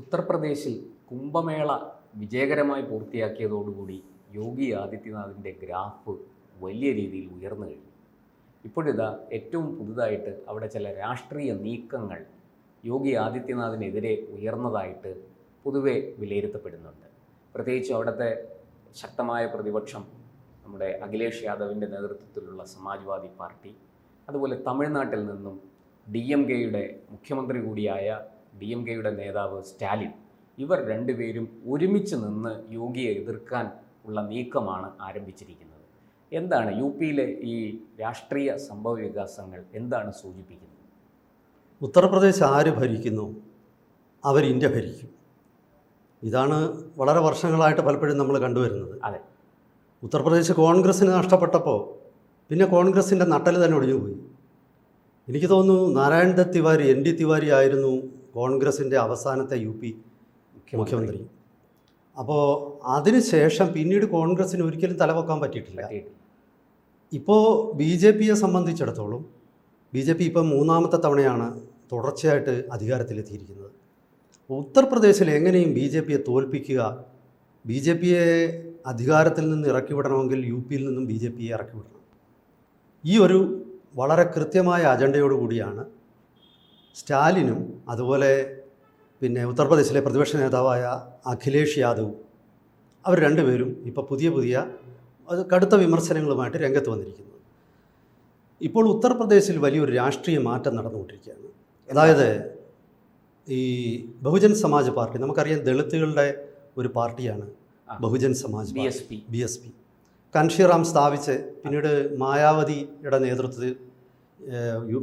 ഉത്തർപ്രദേശിൽ കുംഭമേള വിജയകരമായി പൂർത്തിയാക്കിയതോടുകൂടി യോഗി ആദിത്യനാഥിന്റെ ഗ്രാഫ് വലിയ രീതിയിൽ ഉയർന്നു കഴിഞ്ഞു. ഇപ്പോഴിതാ ഏറ്റവും പുതുതായിട്ട് അവിടെ ചില രാഷ്ട്രീയ നീക്കങ്ങൾ യോഗി ആദിത്യനാഥിനെതിരെ ഉയർന്നതായിട്ട് പൊതുവെ വിലയിരുത്തപ്പെടുന്നുണ്ട്. പ്രത്യേകിച്ച് അവിടുത്തെ ശക്തമായ പ്രതിപക്ഷം നമ്മുടെ അഖിലേഷ് യാദവിന്റെ നേതൃത്വത്തിലുള്ള സമാജ്വാദി പാർട്ടി അതുപോലെ തമിഴ്നാട്ടിൽ നിന്നും ഡി എം കെയുടെ മുഖ്യമന്ത്രി കൂടിയായ ഡി എം കെയുടെ നേതാവ് സ്റ്റാലിൻ. ഇവർ രണ്ടുപേരും ഒരുമിച്ച് നിന്ന് യോഗിയെ എതിർക്കാൻ ഉള്ള നീക്കമാണ് ആരംഭിച്ചിരിക്കുന്നത്. എന്താണ് യു പിയിലെ ഈ രാഷ്ട്രീയ സംഭവ വികാസങ്ങൾ എന്താണ് സൂചിപ്പിക്കുന്നത്? ഉത്തർപ്രദേശ് ആര് ഭരിക്കുന്നു? അവർ ഇന്ത്യ ഭരിക്കും. ഇതാണ് വളരെ വർഷങ്ങളായിട്ട് പലപ്പോഴും നമ്മൾ കണ്ടുവരുന്നത്. അതെ. ഉത്തർപ്രദേശ് കോൺഗ്രസ്സിന് നഷ്ടപ്പെട്ടപ്പോൾ പിന്നെ കോൺഗ്രസിന്റെ നട്ടൽ തന്നെ ഒഴിഞ്ഞുപോയി എനിക്ക് തോന്നുന്നു നാരായൺ ദത്ത് തിവാരി എൻ ഡി തിവാരി ആയിരുന്നു കോൺഗ്രസിന്റെ അവസാനത്തെ യു പി മുഖ്യമന്ത്രി. അപ്പോൾ അതിനുശേഷം പിന്നീട് കോൺഗ്രസ്സിന് ഒരിക്കലും തലവെക്കാൻ പറ്റിയിട്ടില്ല. ഇപ്പോൾ ബി ജെ പിയെ സംബന്ധിച്ചിടത്തോളം ബി ജെ പി ഇപ്പം മൂന്നാമത്തെ തവണയാണ് തുടർച്ചയായിട്ട് അധികാരത്തിലെത്തിയിരിക്കുന്നത്. ഉത്തർപ്രദേശിൽ എങ്ങനെയും ബി ജെ പിയെ തോൽപ്പിക്കുക ബി ജെ പിയെ അധികാരത്തിൽ നിന്ന് ഇറക്കി വിടണമെങ്കിൽ യു പിയിൽ നിന്നും ബി ജെ പിയെ ഇറക്കി വിടണം ഈ ഒരു വളരെ കൃത്യമായ അജണ്ടയോടുകൂടിയാണ് സ്റ്റാലിനും അതുപോലെ പിന്നെ ഉത്തർപ്രദേശിലെ പ്രതിപക്ഷ നേതാവായ അഖിലേഷ് യാദവും അവർ രണ്ടുപേരും ഇപ്പോൾ പുതിയ പുതിയ അത് കടുത്ത വിമർശനങ്ങളുമായിട്ട് രംഗത്ത് വന്നിരിക്കുന്നത് ഇപ്പോൾ ഉത്തർപ്രദേശിൽ വലിയൊരു രാഷ്ട്രീയ മാറ്റം നടന്നുകൊണ്ടിരിക്കുകയാണ്. അതായത് ഈ ബഹുജൻ സമാജ് പാർട്ടി നമുക്കറിയാം ദളിത്തുകളുടെ ഒരു പാർട്ടിയാണ്. Bahujan Samaj B S P. B S P. Kanshi Ram സ്ഥാപിച്ച് പിന്നീട് മായാവതിയുടെ നേതൃത്വത്തിൽ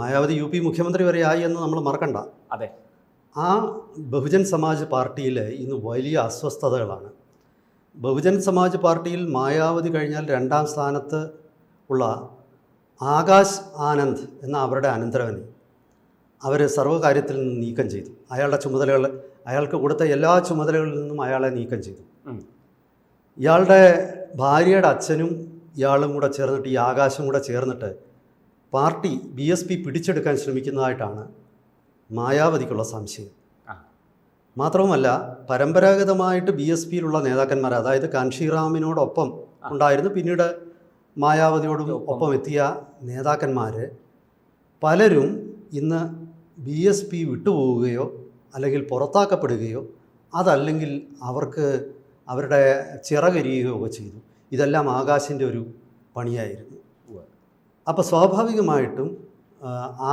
മായാവതി യു പി മുഖ്യമന്ത്രി വരെ ആയി എന്ന് നമ്മൾ മറക്കണ്ട. അതെ. ആ ബഹുജൻ സമാജ് പാർട്ടിയിൽ ഇന്ന് വലിയ അസ്വസ്ഥതകളാണ്. ബഹുജൻ സമാജ് പാർട്ടിയിൽ മായാവതി കഴിഞ്ഞാൽ രണ്ടാം സ്ഥാനത്ത് ഉള്ള ആകാശ് ആനന്ദ് എന്ന അവരുടെ അനന്തരവനെ അവർ സർവകാര്യത്തിൽ നിന്ന് നീക്കം ചെയ്തു. അയാളുടെ ചുമതലകൾ അയാൾക്ക് കൊടുത്ത എല്ലാ ചുമതലകളിൽ നിന്നും അയാളെ നീക്കം ചെയ്തു. ഇയാളുടെ ഭാര്യയുടെ അച്ഛനും ഇയാളും കൂടെ ചേർന്നിട്ട് ഈ ആകാശം കൂടെ ചേർന്നിട്ട് പാർട്ടി ബി എസ് പി പിടിച്ചെടുക്കാൻ ശ്രമിക്കുന്നതായിട്ടാണ് മായാവതിക്കുള്ള സംശയം. മാത്രവുമല്ല പരമ്പരാഗതമായിട്ട് ബി എസ് പിയിലുള്ള നേതാക്കന്മാർ അതായത് കാൻഷിറാമിനോടൊപ്പം ഉണ്ടായിരുന്നു പിന്നീട് മായാവതിയോടും ഒപ്പം. എത്തിയ നേതാക്കന്മാർ പലരും ഇന്ന് ബി എസ് പി വിട്ടുപോവുകയോ അല്ലെങ്കിൽ പുറത്താക്കപ്പെടുകയോ അതല്ലെങ്കിൽ അവർക്ക് അവരുടെ ചിറകരിയുകയോ ഒക്കെ ചെയ്തു ഇതെല്ലാം ആകാശിന്റെ ഒരു പണിയായിരുന്നു. അപ്പോൾ സ്വാഭാവികമായിട്ടും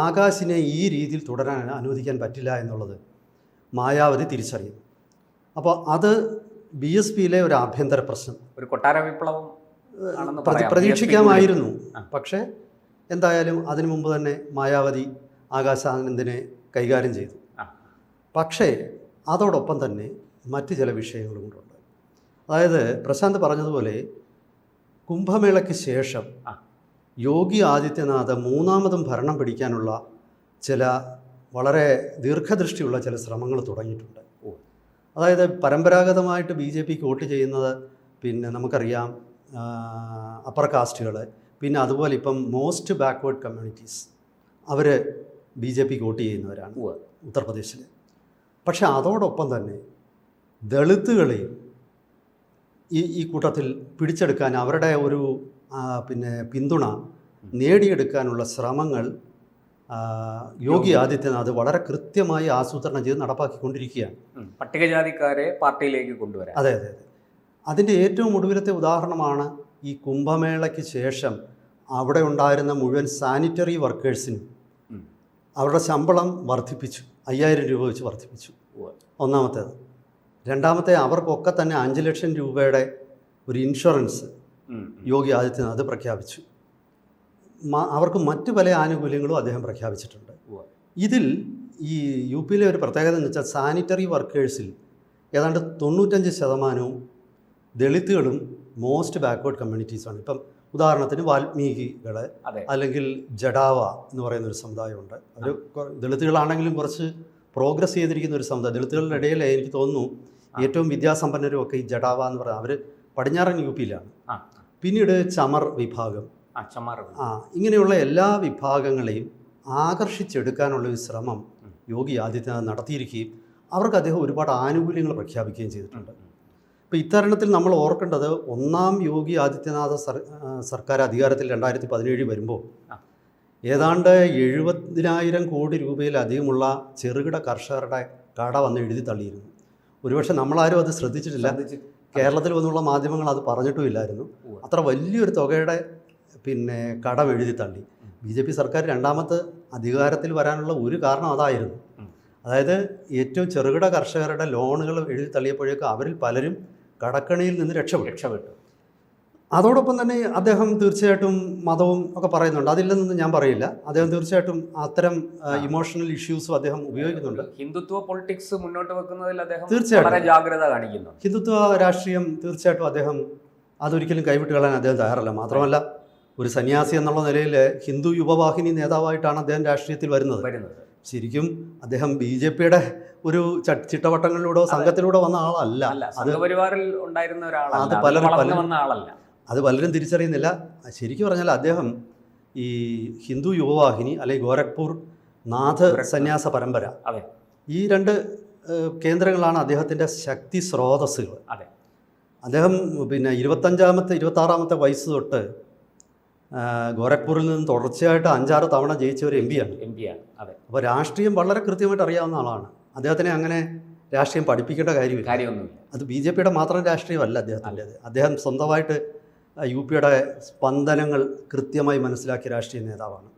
ആകാശിനെ ഈ രീതിയിൽ തുടരാൻ അനുവദിക്കാൻ പറ്റില്ല എന്നുള്ളത് മായാവതി തിരിച്ചറിയും. അപ്പോൾ അത് ബി എസ് പിയിലെ ഒരു ആഭ്യന്തര പ്രശ്നം. ഒരു കൊട്ടാര വിപ്ലവം പ്രതീക്ഷിക്കാമായിരുന്നു. പക്ഷേ എന്തായാലും അതിനു മുമ്പ് തന്നെ മായാവതി ആകാശാനന്ദിനെ കൈകാര്യം ചെയ്തു. പക്ഷേ അതോടൊപ്പം തന്നെ മറ്റ് ചില വിഷയങ്ങളും കൂടെ ഉണ്ട്. അതായത് പ്രശാന്ത് പറഞ്ഞതുപോലെ കുംഭമേളയ്ക്ക് ശേഷം. യോഗി ആദിത്യനാഥ് മൂന്നാമതും ഭരണം പിടിക്കാനുള്ള ചില വളരെ ദീർഘദൃഷ്ടിയുള്ള ചില ശ്രമങ്ങൾ തുടങ്ങിയിട്ടുണ്ട് ഓ. അതായത് പരമ്പരാഗതമായിട്ട് ബി ജെ പിക്ക് വോട്ട് ചെയ്യുന്നത് പിന്നെ നമുക്കറിയാം അപ്പർ കാസ്റ്റുകൾ പിന്നെ അതുപോലെ ഇപ്പം മോസ്റ്റ് ബാക്ക്വേർഡ് കമ്മ്യൂണിറ്റീസ് അവർ ബി ജെ പിക്ക് വോട്ട് ചെയ്യുന്നവരാണ്. ഉത്തർപ്രദേശിൽ പക്ഷേ അതോടൊപ്പം തന്നെ ദളിത്തുകളെയും ഈ ഈ കൂട്ടത്തിൽ പിടിച്ചെടുക്കാൻ അവരുടെ ഒരു പിന്നെ പിന്തുണ നേടിയെടുക്കാനുള്ള ശ്രമങ്ങൾ യോഗി ആദിത്യനാഥ് വളരെ കൃത്യമായി ആസൂത്രണം ചെയ്ത് നടപ്പാക്കിക്കൊണ്ടിരിക്കുകയാണ്. പട്ടികജാതിക്കാരെ പാർട്ടിയിലേക്ക് കൊണ്ടുവരാം അതെ അതെ അതെ. അതിന്റെ ഏറ്റവും ഒടുവിലത്തെ ഉദാഹരണമാണ് ഈ കുംഭമേളയ്ക്ക് ശേഷം അവിടെ ഉണ്ടായിരുന്ന മുഴുവൻ സാനിറ്ററി വർക്കേഴ്സിനും അവരുടെ ശമ്പളം വർദ്ധിപ്പിച്ചു. അയ്യായിരം രൂപ വെച്ച് വർദ്ധിപ്പിച്ചു. ഒന്നാമത്തേത്. രണ്ടാമത്തെ അവർക്കൊക്കെ തന്നെ അഞ്ച് ലക്ഷം രൂപയുടെ ഒരു ഇൻഷുറൻസ്. യോഗി ആദിത്യനാഥ് പ്രഖ്യാപിച്ചു. അവർക്ക് മറ്റു പല ആനുകൂല്യങ്ങളും അദ്ദേഹം പ്രഖ്യാപിച്ചിട്ടുണ്ട്. ഇതിൽ ഈ യു പിയിലെ ഒരു പ്രത്യേകത എന്ന് വെച്ചാൽ സാനിറ്ററി വർക്കേഴ്സിൽ ഏതാണ്ട് തൊണ്ണൂറ്റഞ്ച് ശതമാനവും ദളിത്തുകളും മോസ്റ്റ് ബാക്ക്വേർഡ് കമ്മ്യൂണിറ്റീസാണ്. ഇപ്പം ഉദാഹരണത്തിന് വാൽമീകികൾ അല്ലെങ്കിൽ ജഡാവ എന്ന് പറയുന്ന ഒരു സമുദായമുണ്ട്. അവർ ദളിതുകളാണെങ്കിലും കുറച്ച് പ്രോഗ്രസ് ചെയ്തിരിക്കുന്ന ഒരു സമുദായം. ദളിതുകളുടെ ഇടയിൽ എനിക്ക് തോന്നുന്നു ഏറ്റവും വിദ്യാസമ്പന്നരും ഒക്കെ ഈ ജഡാവ എന്ന് പറയുന്നത് അവർ പടിഞ്ഞാറൻ യു പിയിലാണ്. പിന്നീട് ചമർ വിഭാഗം. ആ ആ ഇങ്ങനെയുള്ള എല്ലാ വിഭാഗങ്ങളെയും ആകർഷിച്ചെടുക്കാനുള്ള ഒരു ശ്രമം യോഗി ആദിത്യനാഥ് നടത്തിയിരിക്കുകയും അവർക്ക് അദ്ദേഹം ഒരുപാട് ആനുകൂല്യങ്ങൾ പ്രഖ്യാപിക്കുകയും ചെയ്തിട്ടുണ്ട്. ഇപ്പോൾ ഇത്തരണത്തിൽ നമ്മൾ ഓർക്കേണ്ടത് ഒന്നാം യോഗി ആദിത്യനാഥ സർ സർക്കാർ അധികാരത്തിൽ രണ്ടായിരത്തി പതിനേഴ് വരുമ്പോൾ ഏതാണ്ട് എഴുപതിനായിരം കോടി രൂപയിലധികമുള്ള ചെറുകിട കർഷകരുടെ കട വന്ന് എഴുതി തള്ളിയിരുന്നു. ഒരുപക്ഷെ നമ്മളാരും അത് ശ്രദ്ധിച്ചിട്ടില്ല. ശ്രദ്ധിച്ച് കേരളത്തിൽ വന്നുള്ള മാധ്യമങ്ങൾ അത് പറഞ്ഞിട്ടുമില്ലായിരുന്നു. അത്ര വലിയൊരു തുകയുടെ പിന്നെ കടം എഴുതി തള്ളി. ബി ജെ പി സർക്കാർ രണ്ടാമത്തെ അധികാരത്തിൽ വരാനുള്ള ഒരു കാരണം അതായിരുന്നു. അതായത് ഏറ്റവും ചെറുകിട കർഷകരുടെ ലോണുകൾ എഴുതി തള്ളിയപ്പോഴേക്കും അവരിൽ പലരും കടക്കണിയിൽ നിന്ന് രക്ഷപ്പെട്ടു. രക്ഷപ്പെട്ടു. അതോടൊപ്പം തന്നെ അദ്ദേഹം തീർച്ചയായിട്ടും മതവും ഒക്കെ പറയുന്നുണ്ട്. അതില്ലെന്നൊന്നും ഞാൻ പറയില്ല. അദ്ദേഹം തീർച്ചയായിട്ടും അത്തരം ഇമോഷണൽ ഇഷ്യൂസും അദ്ദേഹം ഉപയോഗിക്കുന്നുണ്ട്. ഹിന്ദുത്വ പൊളിറ്റിക്സ് മുന്നോട്ട് വെക്കുന്നതിൽ അദ്ദേഹം തീർച്ചയായിട്ടും. ജാഗ്രത കാണിക്കുന്നു. ഹിന്ദുത്വ രാഷ്ട്രീയം തീർച്ചയായിട്ടും അദ്ദേഹം അതൊരിക്കലും കൈവിട്ട് കളയാൻ അദ്ദേഹം തയ്യാറല്ല. മാത്രമല്ല ഒരു സന്യാസി എന്നുള്ള നിലയിൽ ഹിന്ദു യുവവാഹിനി നേതാവായിട്ടാണ് അദ്ദേഹം രാഷ്ട്രീയത്തിൽ വരുന്നത്. ശരിക്കും അദ്ദേഹം ബി ജെ പിയുടെ ഒരു ചിട്ടവട്ടങ്ങളിലൂടെ സംഘത്തിലൂടെ വന്ന ആളല്ല. അത് പലരും- വളർന്നു പലരും- വന്ന ആളല്ല. അത് പലരും തിരിച്ചറിയുന്നില്ല. ശരിക്കും പറഞ്ഞാൽ അദ്ദേഹം ഈ ഹിന്ദു യുവവാഹിനി അല്ലെങ്കിൽ ഗോരഖ്പൂർ നാഥ സന്യാസ പരമ്പര. അതെ. ഈ രണ്ട് കേന്ദ്രങ്ങളാണ് അദ്ദേഹത്തിന്റെ ശക്തി സ്രോതസ്സുകൾ. അതെ. അദ്ദേഹം പിന്നെ ഇരുപത്തഞ്ചാമത്തെ ഇരുപത്താറാമത്തെ വയസ്സ് തൊട്ട് ഗോരഖ്പൂരിൽ നിന്ന് തുടർച്ചയായിട്ട് അഞ്ചാറ് തവണ ജയിച്ച ഒരു എം പിയാണ് എം പി ആണ്. അതെ. അപ്പോൾ രാഷ്ട്രീയം വളരെ കൃത്യമായിട്ട് അറിയാവുന്ന ആളാണ്. അദ്ദേഹത്തിനെ അങ്ങനെ രാഷ്ട്രീയം പഠിപ്പിക്കേണ്ട കാര്യമില്ല. കാര്യമൊന്നുമില്ല. അത് ബി ജെ പിയുടെ മാത്രം രാഷ്ട്രീയമല്ല അദ്ദേഹത്തിന്റേത്. അദ്ദേഹം സ്വന്തമായിട്ട് യു പിയുടെ സ്പന്ദനങ്ങൾ കൃത്യമായി മനസ്സിലാക്കിയ രാഷ്ട്രീയ നേതാവാണ്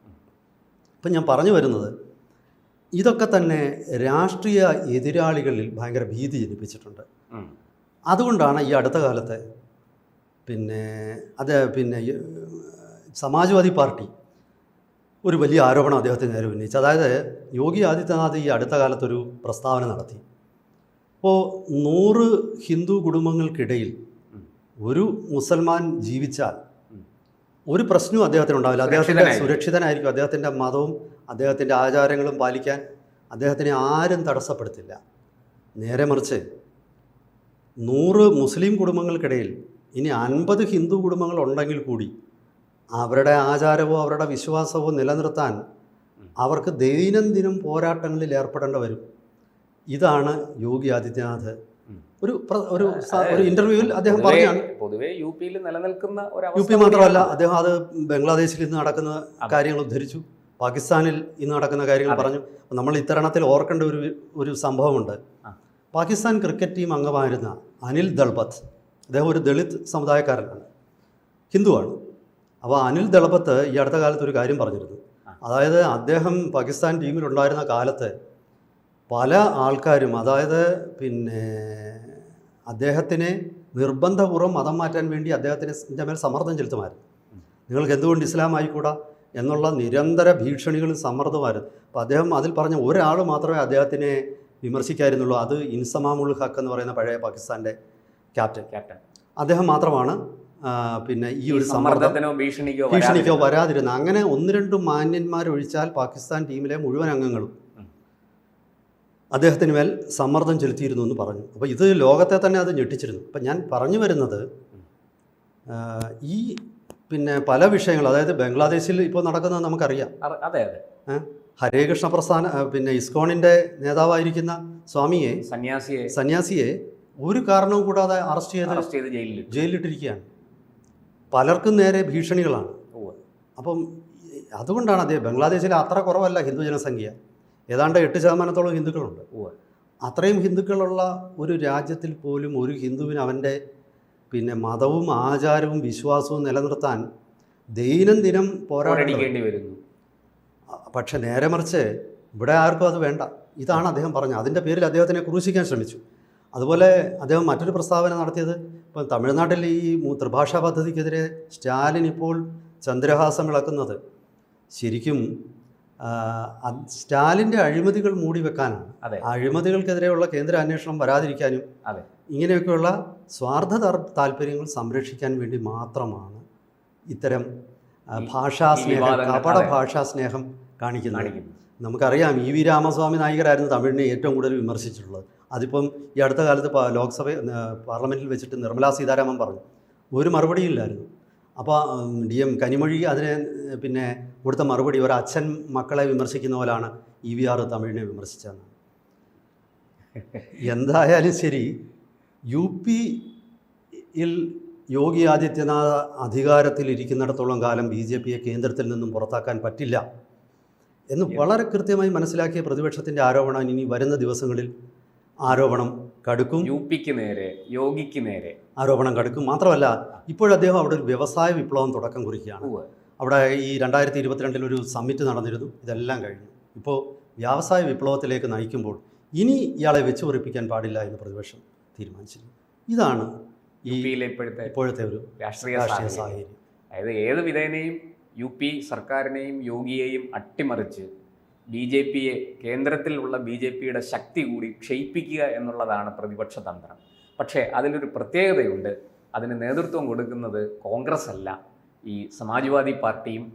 അപ്പം ഞാൻ പറഞ്ഞു വരുന്നത് ഇതൊക്കെ തന്നെ രാഷ്ട്രീയ എതിരാളികളിൽ ഭയങ്കര ഭീതി ജനിപ്പിച്ചിട്ടുണ്ട്. അതുകൊണ്ടാണ് ഈ അടുത്ത കാലത്തെ പിന്നെ അത് പിന്നെ സമാജ്വാദി പാർട്ടി ഒരു വലിയ ആരോപണം അദ്ദേഹത്തിന് നേരെ ഉന്നയിച്ചു അതായത് യോഗി ആദിത്യനാഥ് ഈ അടുത്ത കാലത്തൊരു പ്രസ്താവന നടത്തി അപ്പോൾ നൂറ് ഹിന്ദു കുടുംബങ്ങൾക്കിടയിൽ. ഒരു മുസൽമാൻ ജീവിച്ചാൽ ഒരു പ്രശ്നവും അദ്ദേഹത്തിന് ഉണ്ടാവില്ല അദ്ദേഹത്തിന്റെ സുരക്ഷിതനായിരിക്കും. അദ്ദേഹത്തിന്റെ മതവും അദ്ദേഹത്തിന്റെ ആചാരങ്ങളും പാലിക്കാൻ അദ്ദേഹത്തിനെ ആരും തടസ്സപ്പെടുത്തില്ല നേരെ മറിച്ച് നൂറ് മുസ്ലിം കുടുംബങ്ങൾക്കിടയിൽ ഇനി അൻപത് ഹിന്ദു കുടുംബങ്ങൾ ഉണ്ടെങ്കിൽ കൂടി അവരുടെ ആചാരവും അവരുടെ വിശ്വാസവും നിലനിർത്താൻ അവർക്ക് ദൈനംദിനം പോരാട്ടങ്ങളിൽ ഏർപ്പെടേണ്ടി വരും ഇതാണ് യോഗി ആദിത്യനാഥ്. ഒരു ഒരു ഒരു ഇന്റർവ്യൂവിൽ അദ്ദേഹം പറഞ്ഞാണ്. പൊതുവേ യു പിയിൽ നിലനിൽക്കുന്ന ഒരു യു പി മാത്രമല്ല അദ്ദേഹം അത് ബംഗ്ലാദേശിൽ ഇന്ന് നടക്കുന്ന കാര്യങ്ങൾ ഉദ്ധരിച്ചു. പാകിസ്ഥാനിൽ ഇന്ന് നടക്കുന്ന കാര്യങ്ങൾ പറഞ്ഞു. നമ്മൾ ഇത്തരണത്തിൽ ഓർക്കേണ്ട ഒരു ഒരു സംഭവമുണ്ട്. പാകിസ്ഥാൻ ക്രിക്കറ്റ് ടീം അംഗമായിരുന്ന അനിൽ ദൾപത്ത് അദ്ദേഹം ഒരു ദളിത് സമുദായക്കാരനാണ്. ഹിന്ദുവാണ്. അപ്പോൾ അനിൽ ദളപത്ത് ഈ അടുത്ത കാലത്ത് ഒരു കാര്യം പറഞ്ഞിരുന്നു. അതായത് അദ്ദേഹം പാകിസ്ഥാൻ ടീമിലുണ്ടായിരുന്ന കാലത്ത് പല ആൾക്കാരും അതായത് പിന്നെ അദ്ദേഹത്തിനെ നിർബന്ധപൂർവം മതം മാറ്റാൻ വേണ്ടി അദ്ദേഹത്തിന് ഇതിന്റെ മേൽ സമ്മർദ്ദം ചെലുത്തുമായിരുന്നു. നിങ്ങൾക്ക് എന്തുകൊണ്ട് ഇസ്ലാം ആയിക്കൂടാ? എന്നുള്ള നിരന്തര ഭീഷണികളും സമ്മർദ്ദമായിരുന്നു അപ്പോൾ അദ്ദേഹം അതിൽ പറഞ്ഞ ഒരാൾ മാത്രമേ അദ്ദേഹത്തിനെ വിമർശിക്കായിരുന്നുള്ളൂ. അത് ഇൻസമാമുൾ ഹക്ക് എന്ന് പറയുന്ന പഴയ പാകിസ്ഥാന്റെ ക്യാപ്റ്റൻ. ക്യാപ്റ്റൻ. അദ്ദേഹം മാത്രമാണ് പിന്നെ ഈ ഒരു സമ്മർദ്ദം സമ്മർദ്ദത്തിനോ ഭീഷണിക്കോ ഭീഷണിക്കോ വരാതിരുന്നത്. വരാതിരുന്ന അങ്ങനെ ഒന്ന് രണ്ട് മാന്യന്മാരൊഴിച്ചാൽ പാകിസ്ഥാൻ ടീമിലെ മുഴുവൻ അംഗങ്ങളും. അദ്ദേഹത്തിന് മേൽ സമ്മർദ്ദം ചെലുത്തിയിരുന്നു എന്ന് പറഞ്ഞു. അപ്പോൾ ഇത് ലോകത്തെ തന്നെ അത് ഞെട്ടിച്ചിരുന്നു. അപ്പം ഞാൻ പറഞ്ഞു വരുന്നത് ഈ പിന്നെ പല വിഷയങ്ങൾ അതായത് ബംഗ്ലാദേശിൽ ഇപ്പോൾ നടക്കുന്നത് നമുക്കറിയാം. അതെ അതെ. ഹരേ കൃഷ്ണ പ്രസ്ഥാന പിന്നെ ഇസ്കോണിന്റെ നേതാവായിരിക്കുന്ന സ്വാമിയെ സന്യാസിയെ സന്യാസിയെ ഒരു കാരണവും കൂടാതെ അറസ്റ്റ് ചെയ്ത് ജയിലിൽ ജയിലിലിട്ടിരിക്കുകയാണ്. പലർക്കും നേരെ ഭീഷണികളാണ്. അപ്പം അതുകൊണ്ടാണ് അദ്ദേഹം ബംഗ്ലാദേശിൽ അത്ര കുറവല്ല ഹിന്ദു ജനസംഖ്യ ഏതാണ്ട് എട്ട് ശതമാനത്തോളം ഹിന്ദുക്കളുണ്ട്. അത്രയും ഹിന്ദുക്കളുള്ള ഒരു രാജ്യത്തിൽ പോലും ഒരു ഹിന്ദുവിന് അവന്റെ പിന്നെ മതവും ആചാരവും വിശ്വാസവും നിലനിർത്താൻ ദൈനംദിനം പോരാടേണ്ടി വരുന്നു. പക്ഷെ നേരെ മറിച്ച് ഇവിടെ ആർക്കും അത് വേണ്ട. ഇതാണ് അദ്ദേഹം പറഞ്ഞത്. അതിന്റെ പേരിൽ അദ്ദേഹത്തിനെ ക്രൂശിക്കാൻ ശ്രമിച്ചു. അതുപോലെ അദ്ദേഹം മറ്റൊരു പ്രസ്താവന നടത്തിയത് ഇപ്പം തമിഴ്നാട്ടിൽ ഈ ത്രിഭാഷാ പദ്ധതിക്കെതിരെ സ്റ്റാലിൻ ഇപ്പോൾ ചന്ദ്രഹാസം വിളക്കുന്നത് ശരിക്കും സ്റ്റാലിന്റെ അഴിമതികൾ മൂടി വെക്കാനാണ്. അഴിമതികൾക്കെതിരെയുള്ള കേന്ദ്ര അന്വേഷണം വരാതിരിക്കാനും ഇങ്ങനെയൊക്കെയുള്ള സ്വാർത്ഥ താല്പര്യങ്ങൾ സംരക്ഷിക്കാൻ വേണ്ടി മാത്രമാണ് ഇത്തരം ഭാഷാ സ്നേഹം ഭാഷാസ്നേഹം കപട ഭാഷാ ഭാഷാസ്നേഹം കാണിക്കുന്നത്. കാണിക്കുന്നു. നമുക്കറിയാം ഇ വി രാമസ്വാമി നായികരായിരുന്നു തമിഴിനെ ഏറ്റവും കൂടുതൽ വിമർശിച്ചിട്ടുള്ളത്. അതിപ്പം ഈ അടുത്ത കാലത്ത് ലോക്സഭ പാർലമെന്റിൽ വെച്ചിട്ട് നിർമ്മലാ സീതാരാമൻ പറഞ്ഞു ഒരു മറുപടിയില്ലായിരുന്നു അപ്പോൾ ഡി എം കനിമൊഴി അതിന് പിന്നെ കൊടുത്ത മറുപടി ഒരു അച്ഛൻ മക്കളെ വിമർശിക്കുന്ന പോലാണ് ഇ വി ആർ തമിഴിനെ വിമർശിച്ചതെന്ന്. എന്തായാലും ശരി യു പിയിൽ യോഗി ആദിത്യനാഥ് അധികാരത്തിൽ ഇരിക്കുന്നിടത്തോളം കാലം ബി ജെ പിയെ കേന്ദ്രത്തിൽ നിന്നും പുറത്താക്കാൻ പറ്റില്ല എന്ന് വളരെ കൃത്യമായി മനസ്സിലാക്കിയ പ്രതിപക്ഷത്തിന്റെ ആരോപണം ഇനി വരുന്ന ദിവസങ്ങളിൽ ആരോപണം കടുക്കും യു പിക്ക് നേരെ യോഗിക്ക് നേരെ. ആരോപണം കടുക്കും. മാത്രമല്ല ഇപ്പോഴദ്ദേഹം അവിടെ ഒരു വ്യവസായ വിപ്ലവം തുടക്കം കുറിക്കുകയാണ്. അവിടെ ഈ രണ്ടായിരത്തി ഇരുപത്തിരണ്ടിൽ ഒരു സമ്മിറ്റ് നടന്നിരുന്നു. ഇതെല്ലാം കഴിഞ്ഞു. ഇപ്പോൾ വ്യവസായ വിപ്ലവത്തിലേക്ക് നയിക്കുമ്പോൾ ഇനി ഇയാളെ വെച്ച് പൊറിപ്പിക്കാൻ പാടില്ല എന്ന് പ്രതിപക്ഷം തീരുമാനിച്ചിരുന്നു. ഇതാണ് ഈ ഇപ്പോഴത്തെ ഇപ്പോഴത്തെ ഒരു രാഷ്ട്രീയ രാഷ്ട്രീയ സാഹചര്യം. സാഹചര്യം. അതായത് ഏത് വിധേനയും യു പി സർക്കാരിനെയും യോഗിയെയും അട്ടിമറിച്ച് ബി ജെ പിയെ കേന്ദ്രത്തിലുള്ള ബി ജെ പിയുടെ ശക്തി കൂടി ക്ഷയിപ്പിക്കുക എന്നുള്ളതാണ് പ്രതിപക്ഷ തന്ത്രം. പക്ഷേ അതിനൊരു പ്രത്യേകതയുണ്ട്. അതിന് നേതൃത്വം കൊടുക്കുന്നത് കോൺഗ്രസ് അല്ല ഈ സമാജ്വാദി പാർട്ടിയും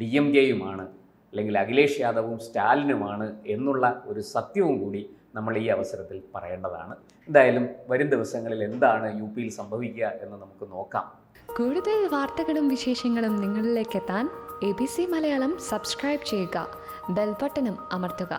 ഡി എം കെയുമാണ്. അല്ലെങ്കിൽ അഖിലേഷ് യാദവും സ്റ്റാലിനുമാണ് എന്നുള്ള ഒരു സത്യവും കൂടി നമ്മൾ ഈ അവസരത്തിൽ പറയേണ്ടതാണ്. എന്തായാലും വരും ദിവസങ്ങളിൽ എന്താണ് യു പിയിൽ സംഭവിക്കുക എന്ന് നമുക്ക് നോക്കാം. കൂടുതൽ വാർത്തകളും വിശേഷങ്ങളും നിങ്ങളിലേക്ക് എത്താൻ A B C Malayalam subscribe ചെയ്യുക. ബെൽബട്ടനും അമർത്തുക